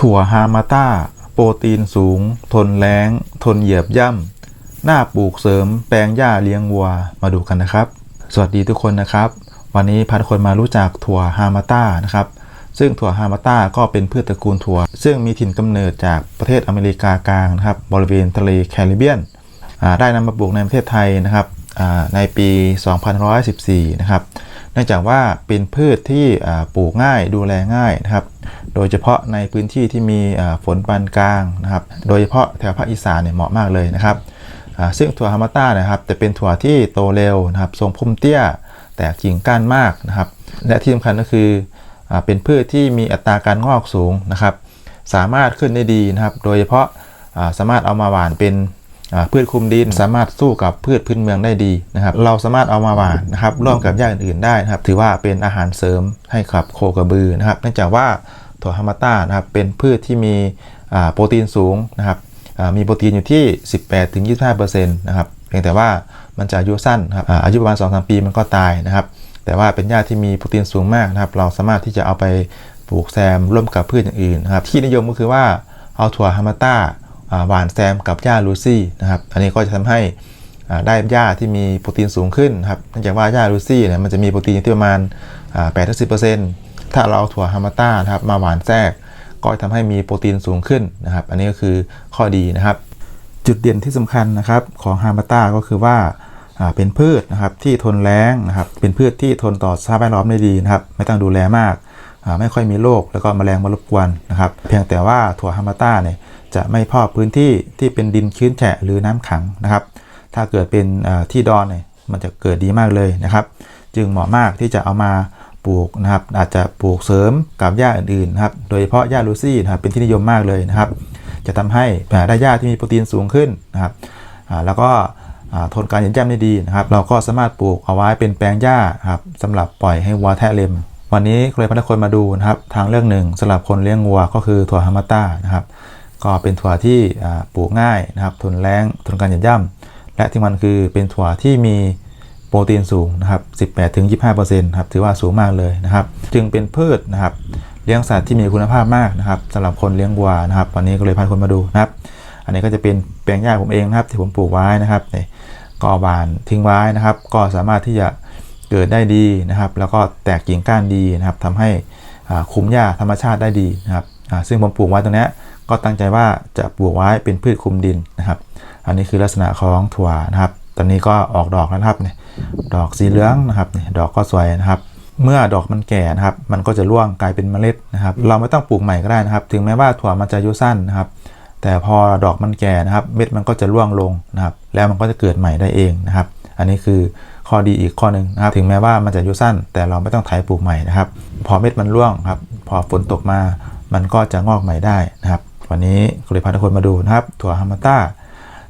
ถั่วฮามาต้า โปรตีนสูง ทนแล้งทนเหยียบย่ำ หน้าปลูกเสริม แปลงหญ้าเลี้ยงวัว มาดูกันนะครับ สวัสดีทุกคนนะครับ วันนี้พาทุกคนมารู้จักถั่วฮามาต้านะครับ ซึ่งถั่วฮามาต้าก็เป็นพืชตระกูลถั่ว ซึ่งมีถิ่นกำเนิดจากประเทศอเมริกากลางนะครับ บริเวณทะเลแคริบเบียน ได้นำมาปลูกในประเทศไทยนะครับในปี 2514 นะครับ เนื่องจากว่าเป็นพืชที่ปลูกง่ายดูแลง่ายนะครับ โดยเฉพาะในพื้นที่ที่มีฝนปานกลางนะครับ โดยเฉพาะแถวภาคอีสานเนี่ยเหมาะมากเลยนะครับซึ่งถั่วฮามาต้านะครับจะเป็นถั่วที่โตเร็วนะครับทรงพุ่มเตี้ย แตกกิ่งก้านมากนะครับ และที่สำคัญก็คืออเป็นพืชที่มีอัตราการงอกสูงนะครับ สามารถขึ้นได้ดีนะครับ โดยเฉพาะสามารถเอามาหวานเป็น พืชคุมดินสามารถสู้กับพืชพื้นเมืองได้ดีนะครับ เราสามารถเอามาหวานนะครับร่วมกับหญ้าอื่นๆได้นะครับ ถือว่าเป็นอาหารเสริมให้กับโคกระบือนะครับ เนื่องจากว่าถั่วฮามาต้านะครับเป็นพืชที่มีโปรตีนสูงนะครับมีโปรตีนอยู่ที่ 18-25%นะครับเพียงแต่ว่ามันจะอายุสั้นนะครับอายุประมาณ2-3ปีมันก็ตายนะครับ แต่ว่าเป็นหญ้าที่มีโปรตีนสูงมากนะครับ เราสามารถที่จะเอาไปปลูกแซมร่วมกับพืชอย่างอื่นนะครับที่นิยมก็คือว่าเอาถั่วฮามาต้า หวานแซมกับหญ้าลูซี่นะครับอันนี้ก็จะทำให้ได้หญ้าที่มีโปรตีนสูงขึ้นครับเนื่องจากว่าหญ้าลูซี่เนี่ยมันจะมีโปรตีนที่ประมาณ8ถึง10%ถ้าเราเอาถั่วฮามาต้านะครับมาหวานแทรกก็จะทำให้มีโปรตีนสูงขึ้นนะครับ อันนี้ก็คือข้อดีนะครับ จุดเด่นที่สำคัญนะครับของฮามาต้าก็คือว่าเป็นพืชนะครับที่ทนแล้งนะครับเป็นพืชที่ทนต่อสภาพแวดล้อมได้ดีนะครับ ไม่ต้องดูแลมาก ไม่ค่อยมีโรคแล้วก็แมลงมารบกวนนะครับ เพียงแต่ว่าถั่วฮามาต้าเนี่ยจะไม่พอกพื้นที่ที่เป็นดินชื้นแฉะหรือน้ำขังนะครับ ถ้าเกิดเป็นที่ดอนเนี่ยมันจะเกิดดีมากเลยนะครับ จึงเหมาะมากที่จะเอามาปลูกนะครับ อาจจะปลูกเสริมกับหญ้าอื่นๆนะครับ โดยเฉพาะหญ้าลูซี่นะครับเป็นที่นิยมมากเลยนะครับ จะทำให้ได้หญ้าที่มีโปรตีนสูงขึ้นนะครับแล้วก็ทนการเหยียบย่ำได้ดีนะครับ เราก็สามารถปลูกเอาไว้เป็นแปลงหญ้าครับสำหรับปล่อยให้วัวแทะเล็ม วันนี้เลยพาทุกคนมาดูนะครับทางเรื่องหนึ่งสำหรับคนเลี้ยงวัวก็คือถั่วฮามาต้านะครับ ก็เป็นถั่วที่ปลูกง่ายนะครับทนแรงทนการหยียบย่ำและที่มันคือเป็นถั่วที่มีโปรตีนสูงนะครับ18-25%ครับถือว่าสูงมากเลยนะครับ จึงเป็นพืชนะครับเลี้ยงสัตว์ที่มีคุณภาพมากนะครับสำหรับคนเลี้ยงวัวนะครับ วันนี้ก็เลยพาคนมาดูนะครับ อันนี้ก็จะเป็นแปลงหญ้าผมเองนะครับ ที่ผมปลูกไว้นะครับนี่ก็บานทิ้งไว้นะครับ ก็สามารถที่จะ เกิดได้ดีนะครับ แล้วก็แตกกิ่งก้านดีนะครับทำให้คุ้มหญ้าธรรมชาติได้ดีนะครับซึ่งผมปลูกไว้ตรงนี้ก็ตั้งใจว่าจะปลูกไว้เป็นพืชคุมดินนะครับ อันนี้คือลักษณะของถั่วนะครับ ตอนนี้ก็ออกดอกแล้วนะครับเนี่ยดอกสีเหลืองนะครับดอกก็สวยนะครับ เมื่อดอกมันแก่นะครับ มันก็จะร่วงกลายเป็นเมล็ดนะครับ เราไม่ต้องปลูกใหม่ก็ได้นะครับ ถึงแม้ว่าถั่วมันจะอายุสั้นนะครับ แต่พอดอกมันแก่นะครับ เม็ดมันก็จะร่วงลงนะครับ แล้วมันก็จะเกิดใหม่ได้เองนะครับ อันนี้คือ ข้อดีอีกข้อหนึ่งนะครับ ถึงแม้ว่ามันจะอายุสั้น แต่เราไม่ต้องไถปลูกใหม่นะครับ พอเม็ดมันร่วงครับ พอฝนตกมา มันก็จะงอกใหม่ได้นะครับ วันนี้ก็เลยพาทุกคนมาดูนะครับ ถั่วฮามาต้า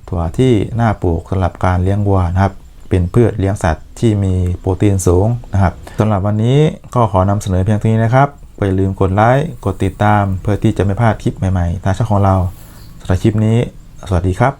ถั่วที่น่าปลูกสำหรับการเลี้ยงวัวนะครับ เป็นพืชเลี้ยงสัตว์ที่มีโปรตีนสูงนะครับสำหรับวันนี้ก็ขอนำเสนอเพียงเท่านี้นะครับอย่าลืมกดไลค์ กดติดตาม เพื่อที่จะไม่พลาดคลิปใหม่ๆ ทางช่องของเราสำหรับคลิปนี้ สวัสดีครับ